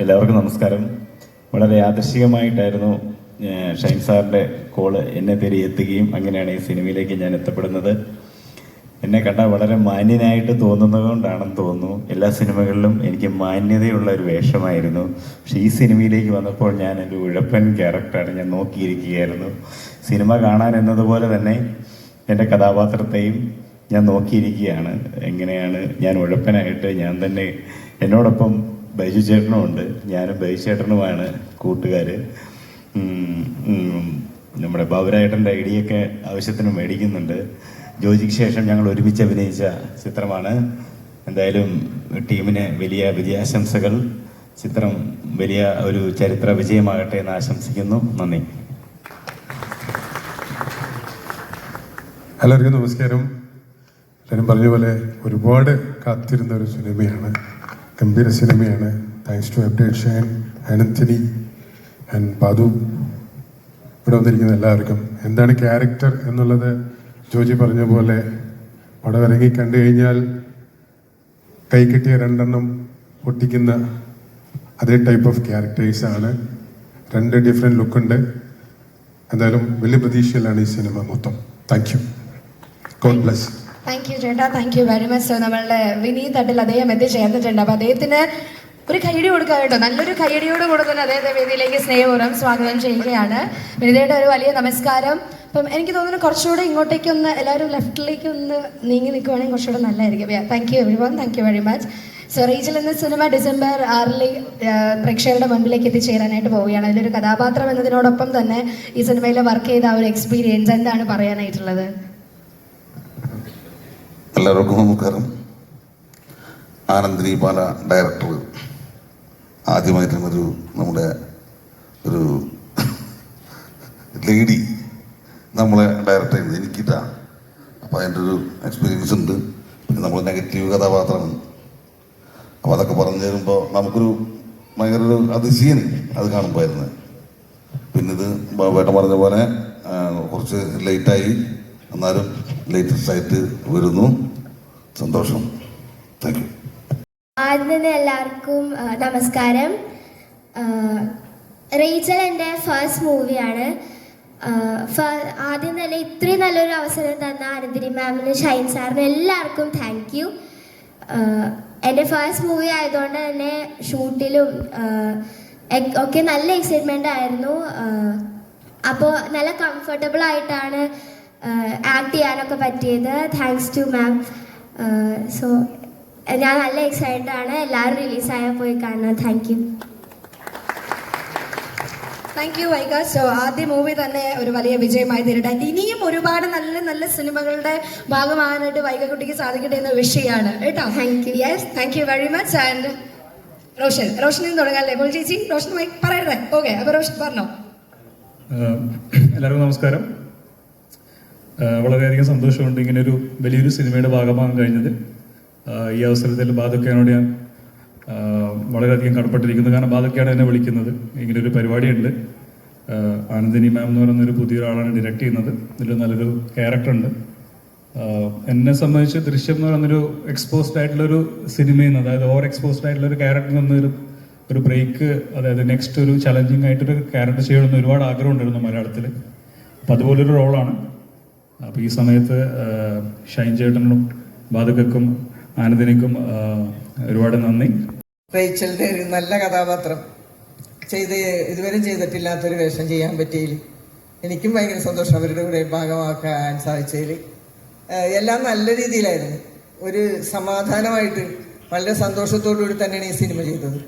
എല്ലാവർക്കും നമസ്കാരം. വളരെ യാദൃശികമായിട്ടായിരുന്നു ഏഹ്, ഷൈൻ സാറിന്റെ കോൾ എന്നെ തേടി എത്തുകയും അങ്ങനെയാണ് ഈ സിനിമയിലേക്ക് ഞാൻ എത്തപ്പെടുന്നത്. എന്നെ കണ്ടാൽ വളരെ മാന്യനായിട്ട് തോന്നുന്നത് കൊണ്ടാണെന്ന് തോന്നുന്നു. എല്ലാ സിനിമകളിലും എനിക്ക് മാന്യതയുള്ള ഒരു വേഷമായിരുന്നു. പക്ഷേ ഈ സിനിമയിലേക്ക് വന്നപ്പോൾ ഞാൻ ഒരു ഉഴപ്പൻ ക്യാരക്ടറാണ് ഞാൻ നോക്കിയിരിക്കുകയായിരുന്നു. സിനിമ കാണാൻ എന്നതുപോലെ തന്നെ എന്റെ കഥാപാത്രത്തെയും ഞാൻ നോക്കിയിരിക്കുകയാണ്. എങ്ങനെയാണ് ഞാൻ ഉഴപ്പനായിട്ട് ഞാൻ തന്നെ എന്നോടൊപ്പം ബൈജു ചേട്ടനും ഉണ്ട്. ഞാനും ബൈജു ചേട്ടനുമാണ് കൂട്ടുകാർ നമ്മുടെ ബാബുരായേട്ടന്റെ ഐഡിയൊക്കെ ആവശ്യത്തിന് മേടിക്കുന്നുണ്ട്. ജോജിക്ക് ശേഷം ഞങ്ങൾ ഒരുമിച്ച് അഭിനയിച്ച ചിത്രമാണ്. എന്തായാലും ടീമിന് വലിയ വിജയാശംസകൾ. ചിത്രം വലിയ ഒരു ചരിത്ര വിജയമാകട്ടെ എന്ന് ആശംസിക്കുന്നു. നന്ദി. എല്ലാവർക്കും നമസ്കാരം. എല്ലാവരും പറഞ്ഞ പോലെ ഒരുപാട് കാത്തിരുന്ന ഒരു സിനിമയാണ് ഗംഭീര സിനിമയാണ്. Thanks to update Shine Ananthini and Pathu. ഇവിടെ വന്നിരിക്കുന്ന എല്ലാവർക്കും എന്താണ് ക്യാരക്ടർ എന്നുള്ളത് ജോജി പറഞ്ഞ പോലെ പടം ഇറങ്ങി കണ്ടു കഴിഞ്ഞാൽ കൈ കിട്ടിയ രണ്ടെണ്ണം പൊട്ടിക്കുന്ന അതേ ടൈപ്പ് ഓഫ് ക്യാരക്ടേഴ്സ് ആണ്. രണ്ട് ഡിഫറെന്റ് ലുക്കുണ്ട് എന്തായാലും വലിയ പ്രതീക്ഷയിലാണ് ഈ സിനിമ മൊത്തം. Thank you God bless thank you ചേട്ടാ. താങ്ക് യു വെരി മച്ച് നമ്മളുടെ വിനീത് തട്ടിൽ അദ്ദേഹം എത്തിച്ചേർന്നിട്ടുണ്ട് അപ്പൊ അദ്ദേഹത്തിന് ഒരു കൈയടി കൊടുക്കുക കേട്ടോ. നല്ലൊരു കൈയടിയോട് കൊടുക്കുന്ന അദ്ദേഹത്തെ വേദിയിലേക്ക് സ്നേഹപൂർവം സ്വാഗതം ചെയ്യുകയാണ്. വിനീതയുടെ ഒരു വലിയ നമസ്കാരം. അപ്പം എനിക്ക് തോന്നുന്നു കുറച്ചുകൂടെ ഇങ്ങോട്ടേക്ക് ഒന്ന് എല്ലാവരും ലെഫ്റ്റിലേക്ക് ഒന്ന് നീങ്ങി നിൽക്കുവാണെങ്കിൽ കുറച്ചുകൂടെ നല്ലതായിരിക്കും. Thank you everyone thank you very much so റീച്ചിൽ എന്ന സിനിമ ഡിസംബർ ആറിലെ പ്രേക്ഷകരുടെ മുൻപിലേക്ക് എത്തിച്ചേരാനായിട്ട് പോവുകയാണ്. അതിലൊരു കഥാപാത്രം എന്നതിനോടൊപ്പം തന്നെ ഈ സിനിമയിൽ വർക്ക് ചെയ്ത ആ ഒരു എക്സ്പീരിയൻസ് എന്താണ് പറയാനായിട്ടുള്ളത്? എല്ലാവർക്കും നമസ്കാരം ആനന്ദിനി പാല ഡയറക്ടർ ആദ്യമായിട്ടും ഒരു നമ്മുടെ ഒരു ലേഡി നമ്മളെ ഡയറക്ടർ ചെയ്യുന്നത് എനിക്കിട്ടാ അപ്പോൾ അതിന്റെ ഒരു എക്സ്പീരിയൻസ് ഉണ്ട്. പിന്നെ നമ്മൾ നെഗറ്റീവ് കഥാപാത്രമാണ് അപ്പോൾ അതൊക്കെ പറഞ്ഞു തരുമ്പോൾ നമുക്കൊരു ഭയങ്കര ഒരു അതിശയന് അത് കാണുമ്പോഴായിരുന്നു പിന്നെ ഇത് വേട്ട പറഞ്ഞ പോലെ കുറച്ച് ലേറ്റായി എന്നാലും ലേറ്റസ്റ്റ് ആയിട്ട് വരുന്നു. സന്തോഷം. താങ്ക് യു ആദ്യം എല്ലാവർക്കും നമസ്കാരം. റീച്ചൽ എന്റെ ഫസ്റ്റ് മൂവിയാണ് ആദ്യം തന്നെ ഇത്രയും നല്ലൊരു അവസരം തന്ന അനന്തിരി മാമിന് ഷൈൻ സാറിന് എല്ലാവർക്കും താങ്ക് യു എന്റെ ഫസ്റ്റ് മൂവി ആയതുകൊണ്ട് തന്നെ ഷൂട്ടിലും ഒക്കെ നല്ല എക്സൈറ്റ്മെന്റ് ആയിരുന്നു. അപ്പോൾ നല്ല കംഫർട്ടബിൾ ആയിട്ടാണ് ആക്ട് ചെയ്യാനൊക്കെ പറ്റിയത്. താങ്ക്സ് ടു മാം സോ ഞാൻ നല്ല എക്സൈറ്റഡ് ആണ്. എല്ലാവരും റിലീസായാൽ പോയി കാണണം താങ്ക് യു താങ്ക് യു വൈക സോ ആദ്യ മൂവി തന്നെ ഒരു വലിയ വിജയമായി തീരട്ടെ. ഇനിയും ഒരുപാട് നല്ല നല്ല സിനിമകളുടെ ഭാഗമാകാനായിട്ട് വൈകക്കുട്ടിക്ക് സാധിക്കട്ടെ എന്ന വിഷയമാണ് കേട്ടോ? Thank you yes thank you very much and Roshan റോഷനിൽ നിന്ന് തുടങ്ങാല്ലേ അപ്പോൾ ചേച്ചി റോഷൻ മൈക്ക് പറയട്ടെ? ഓക്കെ അപ്പോൾ റോഷൻ പറഞ്ഞോ. എല്ലാവർക്കും നമസ്കാരം. വളരെയധികം സന്തോഷമുണ്ട് ഇങ്ങനൊരു വലിയൊരു സിനിമയുടെ ഭാഗമാകാൻ കഴിഞ്ഞത്. ഈ അവസരത്തിൽ ബാധക്കനോട് ഞാൻ വളരെയധികം കടപ്പെട്ടിരിക്കുന്നു. കാരണം ബാധക്കയാണ് എന്നെ വിളിക്കുന്നത്. ഇങ്ങനൊരു പരിപാടിയുണ്ട്. ആനന്ദിനി മാം എന്ന് പറയുന്നൊരു പുതിയൊരാളാണ് ഡയറക്റ്റ് ചെയ്യുന്നത്. ഇതിൽ നല്ലൊരു ക്യാരക്ടറുണ്ട് എന്നെ സംബന്ധിച്ച് ദൃശ്യം എന്ന് പറയുന്നൊരു എക്സ്പോസ്ഡ് ആയിട്ടുള്ളൊരു സിനിമയിൽ നിന്ന് അതായത് ഓവർ എക്സ്പോസ്ഡ് ആയിട്ടുള്ള ഒരു ക്യാരക്ടറിൽ ഒരു ബ്രേക്ക് അതായത് നെക്സ്റ്റ് ഒരു ചലഞ്ചിങ് ആയിട്ടൊരു ക്യാരക്ടർ ചെയ്യണമെന്ന് ഒരുപാട് ആഗ്രഹം ഉണ്ടായിരുന്നു മലയാളത്തിൽ അപ്പം അതുപോലൊരു റോളാണ് അപ്പോൾ ഈ സമയത്ത് ഷൈൻ ചേട്ടനും ബാധകക്കും ആനന്ദിനിക്കും ഒരുപാട് നന്ദി. റേച്ചലിന്റെ ഒരു നല്ല കഥാപാത്രം ചെയ്ത് ഇതുവരെ ചെയ്തിട്ടില്ലാത്തൊരു വേഷം ചെയ്യാൻ പറ്റിയതിൽ എനിക്കും ഭയങ്കര സന്തോഷം അവരുടെ കൂടെ ഭാഗമാക്കാൻ സാധിച്ചതിൽ. എല്ലാം നല്ല രീതിയിലായിരുന്നു. ഒരു സമാധാനമായിട്ട് വളരെ സന്തോഷത്തോടു കൂടി തന്നെയാണ് ഈ സിനിമ ചെയ്തത്.